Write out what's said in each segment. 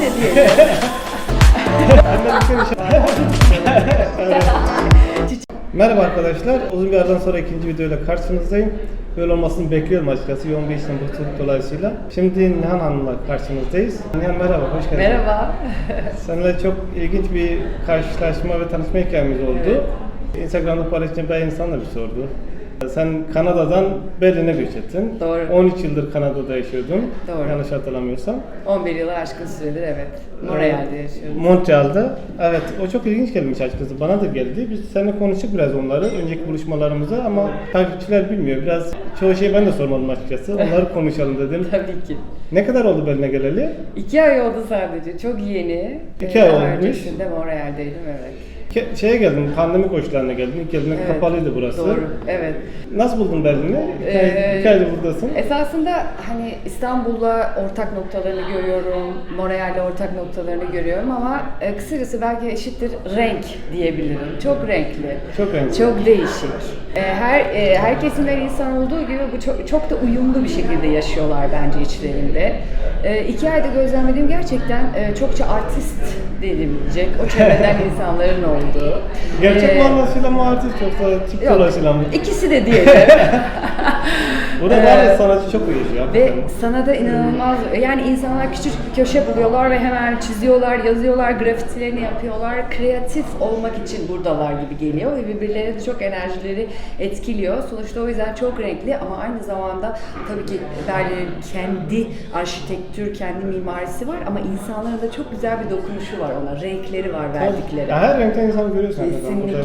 de diyelim. Merhaba arkadaşlar. Uzun bir aradan sonra ikinci videoyla karşınızdayım. Böyle olmasını bekliyorum açıkçası yoğun bir işten kurtulduk dolayısıyla. Şimdi Nihan Hanım'la karşınızdayız. Nihan merhaba, hoş geldin. Merhaba. Seninle çok ilginç bir karşılaşma ve tanışma hikayemiz oldu. Instagram'da paylaşınca bayağı insan da bir sordu. Sen Kanada'dan Berlin'e göç ettin. Doğru. 13 yıldır Kanada'da yaşıyordun. Doğru. Yanlış hatırlamıyorsam. 11 yılı aşkın süredir evet. Montreal'de yaşıyorum. Montreal'da. Evet, o çok ilginç gelmiş açıkçası. Bana da geldi. Biz seninle konuştuk biraz onları, önceki buluşmalarımızda ama takipçiler bilmiyor. Biraz çoğu şeyi ben de sormadım açıkçası. Onları konuşalım dedim. Tabii ki. Ne kadar oldu Berlin'e geleli? İki ay oldu sadece. Çok yeni. İki Ee, ay olmuş. Öncesinde Montreal'deydim evet. Ke- şeye geldin, pandemi koşullarına geldin. İlk geldiğinde Evet, kapalıydı burası. Doğru. Evet. Nasıl buldun Berlin'i? İki, ay, Ee, iki aydır buradasın. Esasında hani İstanbul'la ortak noktalarını görüyorum, Montreal'le ortak noktalarını görüyorum ama e, kısacası belki eşittir renk diyebilirim. Çok renkli. Çok renkli. Çok değişik. E, her e, her kesimler insan olduğu gibi bu çok, çok da uyumlu bir şekilde yaşıyorlar bence içlerinde. E, iki ayda gözlemlediğim gerçekten e, çokça artist denilecek o çevreden insanların olduğu. Gerçek E, manasıyla mı artist yoksa tip dolayısıyla mı? ikisi de diyelim. Burada Ee, var sanatçı çok uyuyor. Ve sana da inanılmaz yani insanlar küçük bir köşe buluyorlar ve hemen çiziyorlar, yazıyorlar, grafitilerini yapıyorlar. Kreatif olmak için buradalar gibi geliyor ve birbirlerine de çok enerjileri etkiliyor. Sonuçta o yüzden çok renkli ama aynı zamanda tabii ki Berlin'in kendi arşitektür, kendi mimarisi var ama insanların da çok güzel bir dokunuşu var ona. Renkleri var verdikleri. Her renkten insan görüyorsun. Kesinlikle.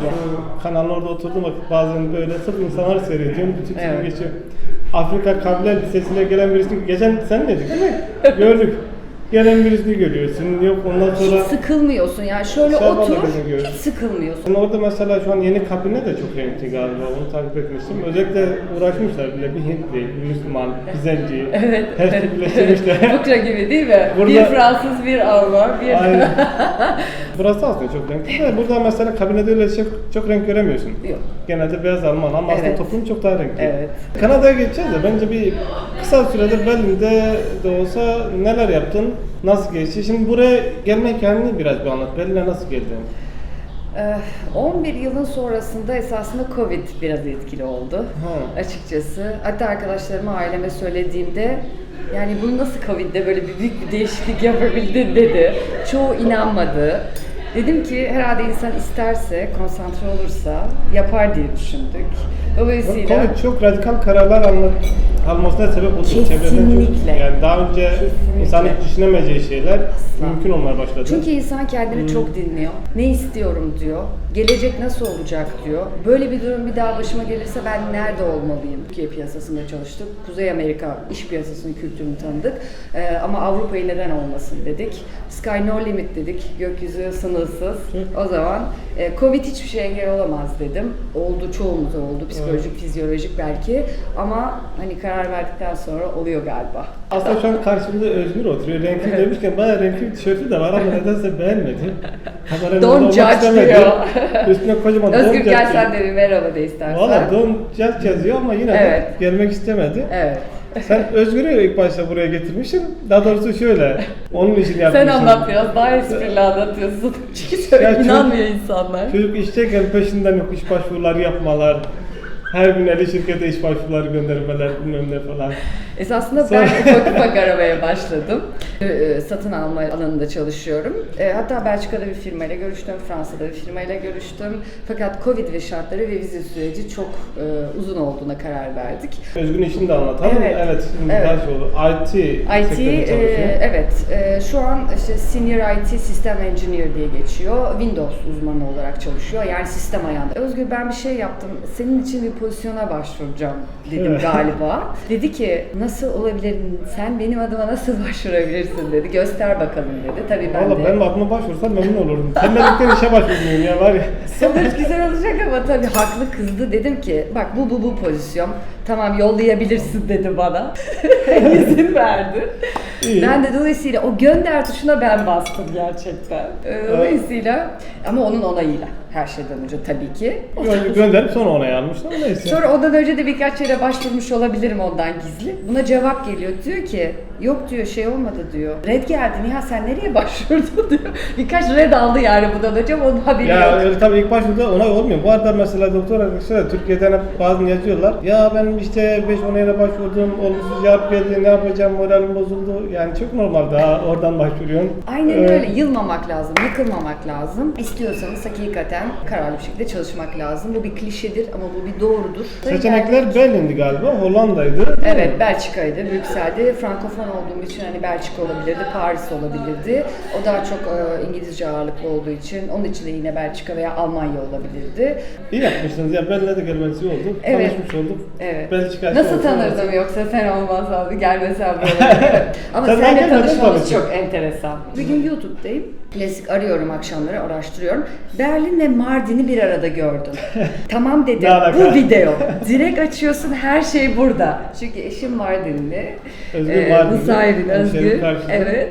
Orada oturduğum vakit bazen böyle sırf insanlar seyrediyorum. Bütün evet. geçiyor. Afrika kabile lisesine gelen birisini, geçen sen dedik değil mi? Gördük. Gelen birisini görüyorsun. Yok ondan sonra... Hiç sıkılmıyorsun yani şöyle Sen otur, hiç sıkılmıyorsun. Şimdi orada mesela şu an yeni kabine de çok renkli galiba. Onu takip etmiştim. Özellikle uğraşmışlar bile bir Hintli, bir Müslüman, bir Zenci. Evet. Her şey birleştirmişler. Fıkra gibi değil mi? Burada- Bir Fransız, bir Alman, bir... Aynen. Burası aslında çok renkli de burada mesela kabinede öyle çok, çok renk göremiyorsun. Yok. Genelde beyaz Alman ama aslında Evet. toplum çok daha renkli. Evet. Kanada'ya geçeceğiz de bence bir kısa süredir Berlin'de de olsa neler yaptın? Nasıl geçti? Şimdi buraya gelme hikayeni biraz bir anlat. Berlin'e nasıl geldin? Ee, 11 yılın sonrasında esasında Covid biraz etkili oldu. Ha. Açıkçası. Hatta arkadaşlarıma, aileme söylediğimde yani bunu nasıl Covid'de böyle bir büyük bir değişiklik yapabildin dedi. Çoğu inanmadı. Dedim ki herhalde insan isterse, konsantre olursa yapar diye düşündük. Dolayısıyla Covid çok radikal kararlar alma, almasına sebep oldu. Kesinlikle. Çok, yani daha önce Kesinlikle. insan hiç düşünemeyeceği şeyler Asla. mümkün olmaya başladı. Çünkü insan kendini çok dinliyor. Ne istiyorum diyor. Gelecek nasıl olacak diyor. Böyle bir durum bir daha başıma gelirse ben nerede olmalıyım? Türkiye piyasasında çalıştık. Kuzey Amerika iş piyasasının kültürünü tanıdık. Ee, ama Avrupa'yı neden olmasın dedik. Sky no limit dedik. Gökyüzü sınırsız. O zaman e, Covid hiçbir şey engel olamaz dedim. Oldu çoğumuz oldu. Psikolojik, fizyolojik belki. Ama hani karar verdikten sonra oluyor galiba. Aslında şu an karşımda Özgür oturuyor. Renkli Evet. demişken bayağı renkli bir tişörtü de var ama nedense beğenmedim. Kameranın Don't judge diyor. Üstüne kocaman Özgür don't gel sen de bir merhaba de istersen. Valla don't judge yazıyor ama yine Evet. de gelmek istemedi. Evet. Sen Özgür'ü ilk başta buraya getirmişsin. Daha doğrusu şöyle, onun için Sen yapmışsın. anlat biraz daha esprili anlatıyorsun. Çünkü söyle inanmıyor insanlar. Çocuk işteyken peşinden yok iş başvuruları yapmalar. Her gün eli şirkete iş başvuruları göndermeler bilmem ne falan. Esasında ben ufak ufak aramaya başladım. Ee, Satın alma alanında çalışıyorum. Ee, Hatta Belçika'da bir firmayla görüştüm, Fransa'da bir firmayla görüştüm. Fakat Covid ve şartları ve vize süreci çok e, uzun olduğuna karar verdik. Özgün işini de anlatalım. Evet. Evet, şimdi Evet. daha şey oldu. IT, IT, sektöründe e, çalışıyor. evet. E, şu an işte Senior IT System Engineer diye geçiyor. Windows uzmanı olarak çalışıyor. Yani sistem ayağında. Özgür ben bir şey yaptım. Senin için bir pozisyona başvuracağım dedim Evet. galiba. Dedi ki nasıl olabilir? Sen benim adıma nasıl başvurabilirsin dedi. Göster bakalım dedi. Tabii ben Valla de. benim adıma başvursam memnun olurdum. Sen dedikten işe başvurmuyorum ya var ya. Sonuç güzel olacak ama tabii haklı kızdı. Dedim ki bak bu bu bu pozisyon. Tamam yollayabilirsin dedi bana. İzin verdi. İyi. Ben de dolayısıyla o gönder tuşuna ben bastım gerçekten. Ee, Dolayısıyla ama onun onayıyla. Her şeyden önce tabii ki. Gö- gönderip sonra onay almışlar neyse. Sonra ondan önce de birkaç yere başvurmuş olabilirim ondan gizli. Buna cevap geliyor. Diyor ki yok diyor şey olmadı diyor. Red geldi. Nihat sen nereye başvurdun diyor. Birkaç red aldı yani bundan önce onun haberi Ya yok. öyle tabii ilk başta onay olmuyor. Bu arada mesela doktor arkadaşlar da Türkiye'den hep bazen yazıyorlar. Ya ben işte 5 onayla başvurdum, olumsuz cevap geldi, ne yapacağım, moralim bozuldu. Yani çok normal daha oradan başvuruyorsun. Aynen Ee, öyle. Yılmamak lazım, yıkılmamak lazım. İstiyorsanız hakikaten kararlı bir şekilde çalışmak lazım. Bu bir klişedir ama bu bir doğrudur. Seçenekler Berlin'di galiba, Hollanda'ydı. Evet, Belçika'ydı, Brüksel'di. Frankofon olduğum için hani Belçika olabilirdi, Paris olabilirdi. O daha çok e, İngilizce ağırlıklı olduğu için, onun için de yine Belçika veya Almanya olabilirdi. İyi yapmışsınız ya, Berlin'e de gelmeniz iyi oldu. Evet. Tanışmış olduk. Evet. Belçika Nasıl tanırdım yoksa sen olmasan gelmesen böyle. Ama seninle tanışmamız çok enteresan. Bir gün YouTube'dayım. Klasik arıyorum akşamları araştırıyorum. Berlin ve Mardin'i bir arada gördüm. tamam dedim bu video. Direkt açıyorsun her şey burada. Çünkü eşim Mardinli. Özgür Ee, Mardinli. Nusaybin Özgür. Evet.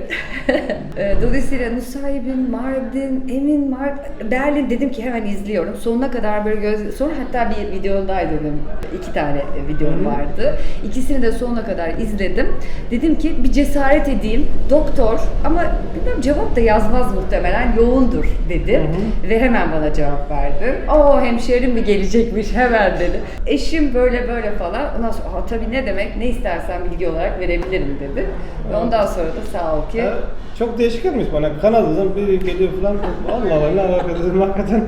Ee, Dolayısıyla Nusaybin, Mardin, Emin, Mardin, Berlin dedim ki hemen izliyorum. Sonuna kadar böyle göz... Sonra hatta bir videodaydım. İki tane videom vardı. İkisini de sonuna kadar izledim. Dedim ki bir cesaret edeyim. Doktor ama bilmem cevap da yazmaz muhtemelen. Yoğundur dedim. Ve hemen bana cevap verdi. O hemşerim mi gelecekmiş hemen dedi. Eşim böyle böyle falan. Ondan sonra "Aa, tabii ne demek ne istersen bilgi olarak verebilirim dedi. Ve ondan sonra da sağ ol ki Ya, çok değişik gelmiş bana. Kanada'dan biri geliyor falan. Allah Allah ne alaka dedim hakikaten.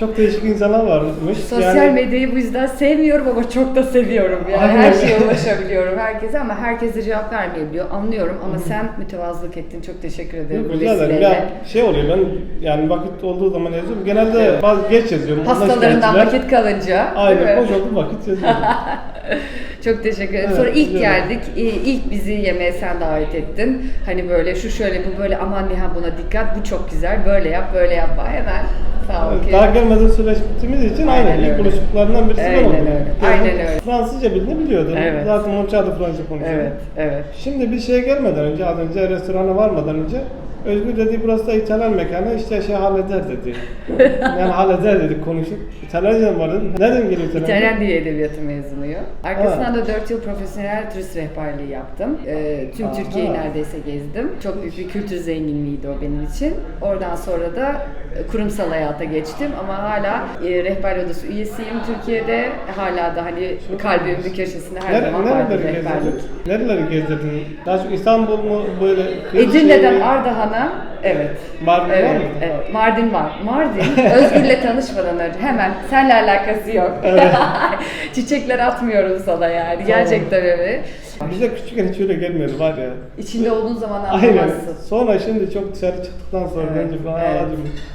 Çok değişik insanlar varmış. Sosyal Yani- medyayı bu yüzden sevmiyorum ama çok da seviyorum. Yani Aynen her şeye ulaşabiliyorum herkese ama herkes de cevap vermeyebiliyor. Anlıyorum ama sen mütevazılık ettin. Çok teşekkür ederim Yok, bu rica ederim. Ya şey oluyor ben yani vakit olduğu zaman yazıyorum. Genelde bazı geç yazıyorum. Hastalarından vakit kalınca. Aynen boş oldu vakit yazıyorum. Çok teşekkür ederim. Evet, Sonra ilk ederim. geldik. İ- İlk bizi yemeğe sen davet ettin. Hani böyle şu şöyle bu böyle aman Nihan buna dikkat bu çok güzel böyle yap böyle yapma hemen sağ ol ki. Daha gelmeden süreç bittiğimiz için Aynen aynen, ilk buluştuklarından birisi Aynen ben oldum. öyle, Yani aynen öyle. Fransızca bildiğini biliyordum. Evet. Zaten Monça'da Fransızca konuşuyorum. Evet, evet. Şimdi bir şeye gelmeden önce, az önce restorana varmadan önce Özgür dedi burası da İtalyan mekanı işte şey halleder dedi. yani halleder dedik konuşup. İtalyanca mı var dedim. Nereden geliyor İtalyanca? İtalyan Dili Edebiyatı mezunuyum. Arkasından da 4 yıl profesyonel turist rehberliği yaptım. Ee, tüm. Türkiye'yi neredeyse gezdim. Çok büyük bir kültür zenginliğiydi o benim için. Oradan sonra da e, kurumsal hayata geçtim ama hala e, rehber odası üyesiyim Türkiye'de. Hala da hani kalbimin bir köşesinde her Nere, zaman nereleri rehberlik. Nereleri gezdirdin? Daha çok İstanbul mu böyle? Edirne'den Kırşehir, Ardahan'a evet. Mardin var evet, mı? Evet, Mardin var. Mardin, Özgür'le tanışmadan önce hemen senle alakası yok. Çiçekler atmıyorum sana yani. Gerçekten öyle. Bize küçükken hiç öyle gelmiyordu var ya. İçinde olduğun zaman Aynen. anlamazsın. Sonra şimdi çok dışarı çıktıktan sonra Evet, bence falan evet.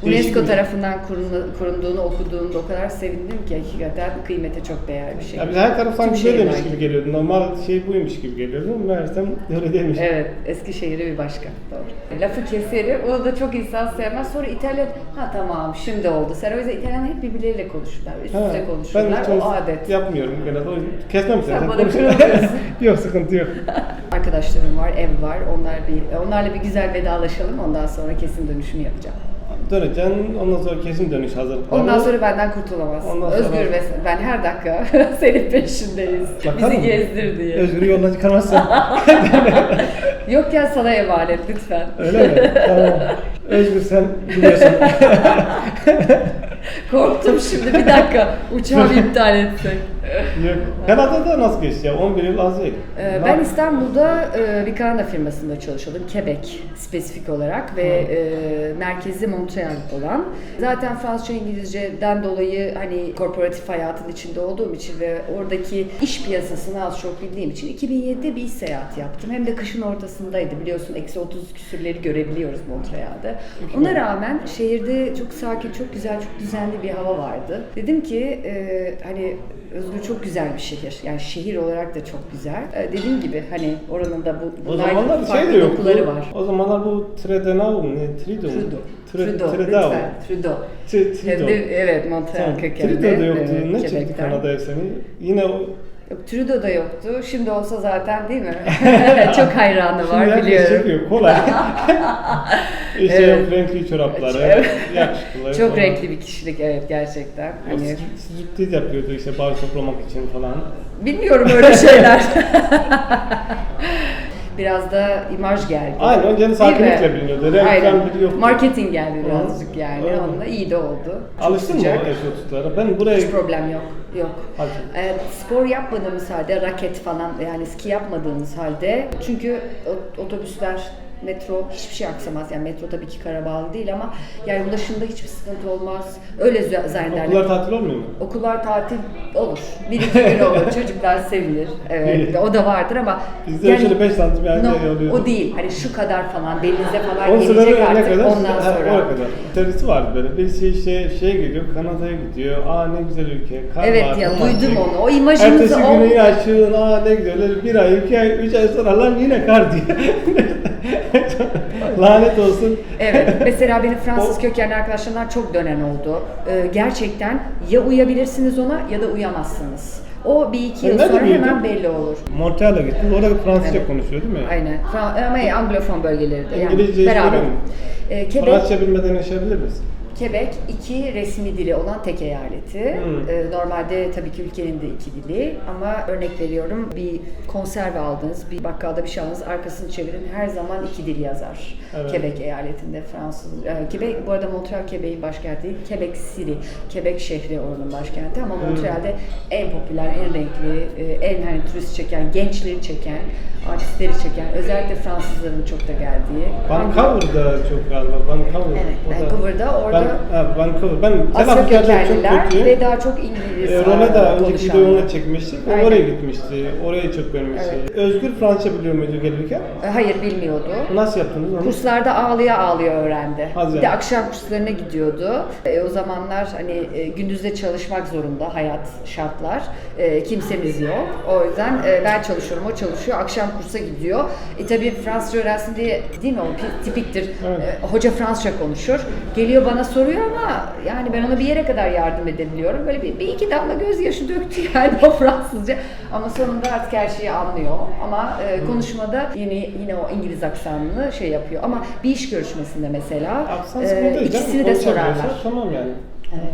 UNESCO bir- tarafından korunma- korunduğunu okuduğumda o kadar sevindim ki hakikaten kıymete çok değer bir şey. Ya bize her taraf sanki Tüm böyleymiş şehirler gibi geliyordu. Normal şey buymuş gibi geliyordu. Meğersem öyle değilmiş. Evet, Eskişehir'e bir başka. Doğru. Lafı keserim, onu da çok insan sevmez. Sonra İtalyan, ha tamam şimdi oldu. Sen o yüzden İtalyan hep birbirleriyle konuşurlar, üst üste ben konuşurlar. hiç O adet. yapmıyorum genelde. Kesmem seni. Sen bana kırılmıyorsun. yok sıkıntı yok. Arkadaşlarım var, ev var. Onlar bir, onlarla bir güzel vedalaşalım. Ondan sonra kesin dönüşümü yapacağım. Döneceksin. Ondan sonra kesin dönüş hazırlıkları. Ondan sonra benden kurtulamazsın. Ondan sonra- Özgür ve ben her dakika senin peşindeyiz. Bakalım. Bizi gezdir diye. Özgür'ü yoldan çıkarmazsan. Yokken sana emanet lütfen. öyle mi? Tamam. Özgür sen biliyorsun. Korktum şimdi bir dakika. Uçağı iptal etsek. Kanada'da nasıl geçti ya? 11 yıl az değil. Ee, Ben İstanbul'da e, bir Kanada firmasında çalışıyordum. Quebec spesifik olarak ve e, merkezi Montreal olan. Zaten Fransızca İngilizceden dolayı hani korporatif hayatın içinde olduğum için ve oradaki iş piyasasını az çok bildiğim için 2007'de bir iş seyahati yaptım. Hem de kışın ortasındaydı. Biliyorsun eksi 30 küsürleri görebiliyoruz Montreal'de. Ona rağmen şehirde çok sakin, çok güzel, çok düzenli bir hava vardı. Dedim ki e, hani Özgür çok güzel bir şehir. Yani şehir olarak da çok güzel. Ee, dediğim gibi hani oranın da bu O zamanlar şey farklı de yoktu. dokuları var. O zamanlar bu Tredenau mu ne? Trido mu? Trudeau. Trudeau. Trudeau. Trido. de evet Montreal kökenli. Trido da yoktu. evet, ne Quebec'ten. Kanada efsane? Yine o Yok, Trudeau da yoktu. Şimdi olsa zaten değil mi? Çok hayranı Şimdi var herkes biliyorum. çekiyor. Kolay. işte Evet. yok renkli çorapları, Evet. Çok falan. renkli bir kişilik evet gerçekten. O Hani, strip- striptease yapıyordu işte bağ toplamak için falan. bilmiyorum öyle şeyler. Biraz da imaj geldi. Aynen önceden mi? sakinlikle biliniyordu. Aynen. biri yoktu. Marketing geldi birazcık yani. Öyle. Onunla iyi de oldu. Çok Alıştın mı eşofmanlara? Ben buraya Hiç problem yok. Yok. Ee, spor yapmadığımız halde raket falan yani ski yapmadığımız halde çünkü otobüsler metro hiçbir şey aksamaz. Yani metro tabii ki kara bağlı değil ama yani ulaşımda hiçbir sıkıntı olmaz. Öyle zannederler. okullar tatil olmuyor mu? Okullar tatil olur. Bir iki gün olur. Çocuklar sevinir. Evet. o da vardır ama Bizde şöyle beş santim yani no, o değil. Hani şu kadar falan belinize falan Onun gelecek artık kadar? ondan sonra. Oraya kadar. Terisi vardı böyle. Birisi şey, şeye gidiyor, Kanada'ya gidiyor. Aa ne güzel ülke. Kar Evet var, ya romantik. duydum onu. O imajınızı Ertesi o günü yaşın, aa ne güzel. Bir ay, iki ay, üç ay sonra lan yine kar diye. Lanet olsun. Evet. Mesela benim Fransız kökenli arkadaşlarımdan çok dönen oldu. Ee, gerçekten ya uyabilirsiniz ona ya da uyamazsınız. O bir iki Sen yıl nerede sonra büyüdün? hemen belli olur. Montreal'a gittim. Orada Fransızca Evet. konuşuyor değil mi? Aynen. Fra- ama Anglofon bölgeleri de. Yani İngilizce hiç beraber. Ee, Quebec, Fransızca bilmeden yaşayabilir misin? Quebec iki resmi dili olan tek eyaleti. Hmm. Ee, normalde tabii ki ülkenin de iki dili ama örnek veriyorum bir konserve aldınız, bir bakkalda bir şey aldınız, arkasını çevirin her zaman iki dil yazar. Evet. Quebec eyaletinde Fransız. E, Quebec bu arada Montreal Quebec'in başkenti değil, Quebec City, Quebec şehri oranın başkenti ama Hmm. Montreal'de en popüler, en renkli, e, en hani turist çeken, gençleri çeken, artistleri çeken, özellikle Fransızların çok da geldiği. Vancouver'da çok galiba. Vancouver. Evet, Vancouver'da orada Vancouver. Ben Asya yerleri kökenliler ve daha çok İngiliz E, Role de önceki konuşanlar. videoyu onunla çekmiştik. O Aynen. oraya gitmişti. Orayı çok görmüştü. Evet. Özgür Fransızca biliyor muydu gelirken? E, Hayır bilmiyordu. Nasıl yaptınız onu? Kurslarda ağlıya ağlıya öğrendi. Hadi bir de akşam kurslarına gidiyordu. E, o zamanlar hani e, gündüzde çalışmak zorunda hayat şartlar. E, kimsemiz yok. O yüzden e, ben çalışıyorum, o çalışıyor. Akşam kursa gidiyor. E tabii Fransızca öğrensin diye değil mi o pi- tipiktir. Evet. E, hoca Fransızca konuşur. Geliyor bana soruyor ama yani ben ona bir yere kadar yardım edebiliyorum. Böyle bir, bir iki damla gözyaşı döktü yani o Fransızca. Ama sonunda artık her şeyi anlıyor. Ama e, konuşmada yine yine o İngiliz aksanını şey yapıyor. Ama bir iş görüşmesinde mesela Aksan e, ikisini de sorarlar. Tamam yani. Evet.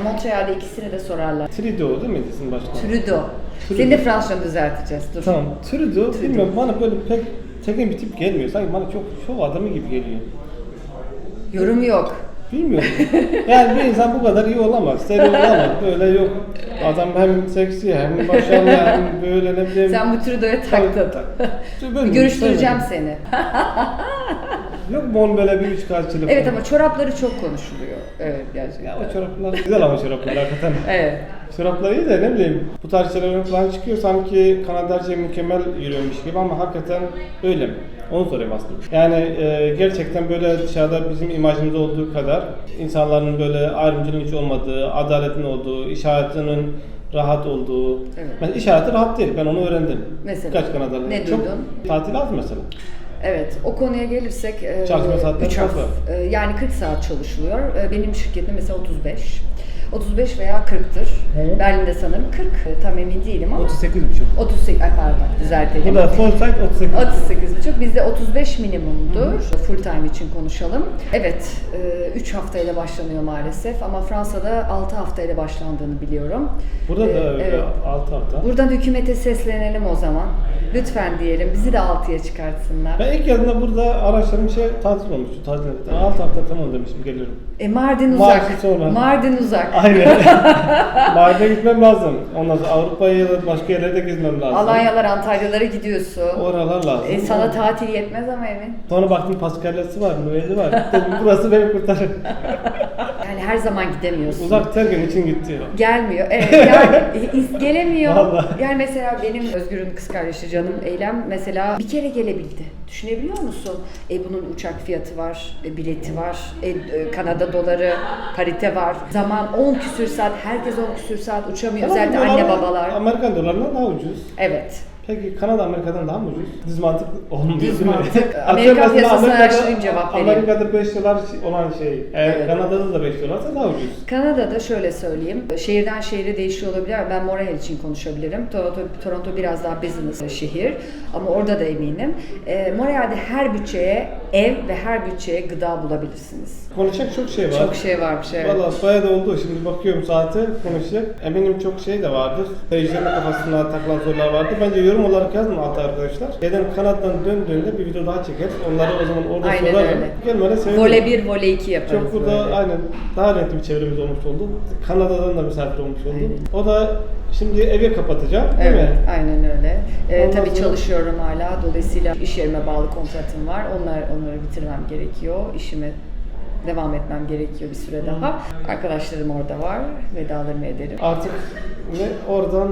E, Montreal'de ikisini de sorarlar. Trudeau değil mi isim başkanı? Trudeau. Trudeau. Seni de Fransızca düzelteceğiz. Dur. Tamam. Trudeau, bilmiyorum bana böyle pek tekin bir tip gelmiyor. Sanki bana çok şov adamı gibi geliyor. Yorum yok. Bilmiyorum. yani bir insan bu kadar iyi olamaz. Seri olamaz. Böyle yok. Adam hem seksi hem başarılı hem böyle ne bileyim. Sen bu Trudeau'ya taktın. Ben Bir görüştüreceğim sevmedim. seni. Yok mu onun böyle bir üç karşılık? Evet ama çorapları çok konuşuluyor. Evet gerçekten. Ya o çoraplar güzel ama çoraplar hakikaten. Evet. Çoraplar iyi de ne bileyim bu tarz şeyler plana çıkıyor sanki Kanada mükemmel yürüyormuş gibi ama hakikaten öyle mi? Onu sorayım aslında. Yani e, gerçekten böyle dışarıda bizim imajımız olduğu kadar insanların böyle ayrımcılığın hiç olmadığı, adaletin olduğu, iş hayatının rahat olduğu. Evet. Mesela iş hayatı rahat değil. Ben onu öğrendim. Mesela? Kaç Kanadalı. Ne Çok duydun? tatil az mesela. Evet, o konuya gelirsek e, Çalışma saatleri üç fazla. hafta, e, yani 40 saat çalışılıyor. E, Benim şirketim mesela 35. 35 veya 40'tır. Hı. Berlin'de sanırım 40. E, Tam emin değilim ama 38 38 ay pardon düzeltelim. Bu da full site 38. 38,5. Bizde 35 minimumdur. Full time için konuşalım. Evet, 3 haftayla başlanıyor maalesef ama Fransa'da 6 haftayla başlandığını biliyorum. Burada da E, öyle evet. 6 hafta. Buradan hükümete seslenelim o zaman. Lütfen diyelim bizi de 6'ya çıkartsınlar. Ben ilk geldiğimde burada araçlarım şey tatil olmuştu. Tatil etti. 6 hafta tamam demişim gelirim. E Mardin Mardin uzak. sonra. Mardin uzak. Aynen. Mardin'e gitmem lazım. Ondan sonra Avrupa'ya ya da başka yerlere de gezmem lazım. Alanya'lar, Antalyalara gidiyorsun. Oralar lazım. E, sana tatil yetmez ama Emin. Sonra baktım Paskalya'sı var, Noel'i var. Dedim burası beni kurtarır. Her zaman gidemiyorsun. Uzak tergen için gitti. Gelmiyor. Evet yani gelemiyor. Vallahi. Yani mesela benim Özgür'ün kız kardeşi canım Eylem mesela bir kere gelebildi. Düşünebiliyor musun? E bunun uçak fiyatı var, e, bileti var, e, e, Kanada doları, parite var. Zaman 10 küsür saat, herkes 10 küsür saat uçamıyor. Özellikle Ama anne dolar- babalar. Amerikan dolarından daha ucuz. Evet. Peki Kanada Amerika'dan daha mı ucuz? Düz mantık olmuyor Düz mantık. Amerika Amerika'da- araştırayım cevap vereyim. Amerika'da 5 dolar olan şey, eğer Evet. Kanada'da da 5 dolarsa daha ucuz. Kanada'da şöyle söyleyeyim, şehirden şehire değişiyor olabilir ama ben Montreal için konuşabilirim. Toronto, Toronto biraz daha business şehir ama orada da eminim. E, Montreal'de her bütçeye ev ve her bütçeye gıda bulabilirsiniz. Konuşacak çok şey var. Çok şey varmış evet. Valla bayağı da oldu. Şimdi bakıyorum saate konuşacak. Eminim çok şey de vardır. Seyircilerin kafasına takılan sorular vardı. Bence yorum olarak yazın altta arkadaşlar. Neden Kanada'dan döndüğünde bir video daha çekeriz. Onları o zaman orada Aynen sorarım. öyle. Gelmene sevinirim. Vole 1, vole 2 yaparız Çok burada böyle. aynen daha renkli bir çevremiz olmuş oldu. Kanada'dan da misafir olmuş oldu. Aynen. O da şimdi evi kapatacağım değil Evet, mi? aynen öyle. Ee, Ondan tabii sonra- çalışıyorum hala. Dolayısıyla iş yerime bağlı kontratım var. Onlar onları bitirmem gerekiyor. İşime devam etmem gerekiyor bir süre daha. Arkadaşlarım orada var. Vedalarımı ederim. Artık ne oradan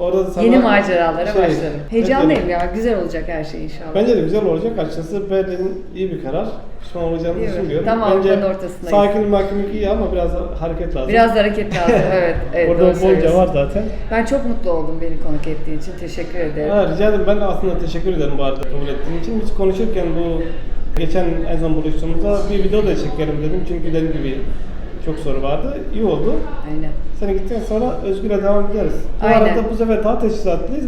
orada sana Yeni maceralara şey, başladım. Heyecanlıyım ya. Güzel olacak her şey inşallah. Bence de güzel olacak açıkçası. Berlin iyi bir karar. Pişman olacağını Değil düşünmüyorum. Tam Bence ortasındayız. sakin makinlik iyi ama biraz hareket lazım. Biraz hareket lazım. Evet, evet Orada bolca var zaten. Ben çok mutlu oldum beni konuk ettiğin için. Teşekkür ederim. Ha, rica ederim. Ben aslında teşekkür ederim bu arada kabul ettiğin için. Biz konuşurken bu geçen en son buluştuğumuzda bir video da çekelim dedim. Çünkü dediğim gibi çok soru vardı. İyi oldu. Aynen. Sen gittikten sonra Özgür'e devam ederiz. Bu Aynen. arada bu sefer daha da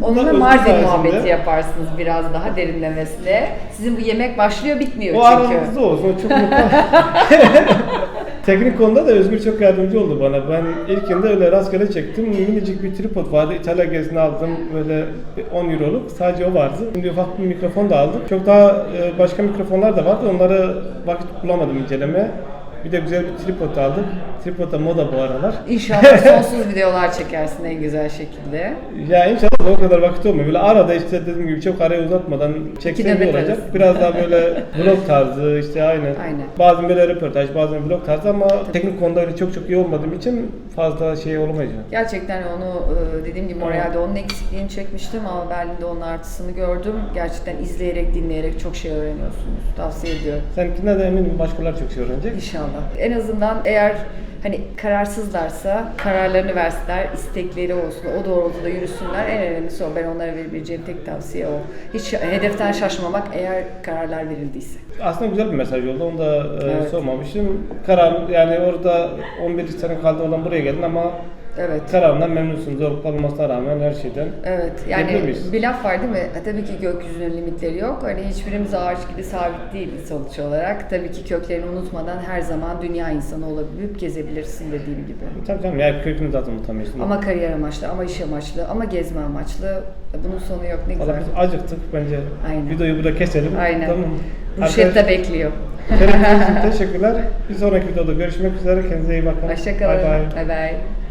Onunla Mardin muhabbeti yaparsınız biraz daha derinlemesine. Sizin bu yemek başlıyor bitmiyor O çünkü. aramızda olsun. O çok mutlu. Teknik konuda da Özgür çok yardımcı oldu bana. Ben ilkinde öyle rastgele çektim. Minicik bir tripod vardı. İtalya gezisine aldım. Böyle bir 10 euroluk. Sadece o vardı. Şimdi ufak bir mikrofon da aldık. Çok daha e, başka mikrofonlar da vardı. Onları vakit bulamadım inceleme. Bir de güzel bir tripod aldık. Tripod da moda bu aralar. İnşallah sonsuz videolar çekersin en güzel şekilde. Ya inşallah o kadar vakit olmuyor. Böyle arada işte dediğim gibi çok arayı uzatmadan çeksem iyi olacak. Biraz daha böyle vlog tarzı işte aynen. Aynen. Bazen böyle röportaj, bazen vlog tarzı ama teknik konuda öyle çok çok iyi olmadığım için fazla şey olamayacak. Gerçekten onu e, dediğim gibi Montreal'de onun eksikliğini çekmiştim ama Berlin'de onun artısını gördüm. Gerçekten izleyerek, dinleyerek çok şey öğreniyorsunuz. Tavsiye ediyorum. Seninkinden de eminim başkaları çok şey öğrenecek. İnşallah. En azından eğer hani kararsızlarsa kararlarını versinler, istekleri olsun, o doğrultuda yürüsünler. En önemlisi o. Ben onlara verebileceğim tek tavsiye o. Hiç hedeften şaşmamak eğer kararlar verildiyse. Aslında güzel bir mesaj oldu. Onu da e, Evet. sormamıştım. Karar yani orada 11 sene kaldı olan buraya geldin ama Evet. kararından memnunsun. Zorluk olmasına rağmen her şeyden. Evet yani bir laf var değil mi? Tabii ki gökyüzünün limitleri yok. Hani hiçbirimiz ağaç gibi sabit değiliz sonuç olarak. Tabii ki köklerini unutmadan her zaman dünya insanı olabilip gezebilirsin dediğim gibi. Tabii canım ya kökünü zaten unutamıyorsun. Ama kariyer amaçlı, ama iş amaçlı, ama gezme amaçlı. Bunun sonu yok ne Valla güzel. biz acıktık bence. Aynen. Videoyu burada keselim. Aynen. Tamam. Ruşet bekliyor. Teşekkürler. Bir sonraki videoda görüşmek üzere. Kendinize iyi bakın. Hoşçakalın. Bay bay. Bye bye.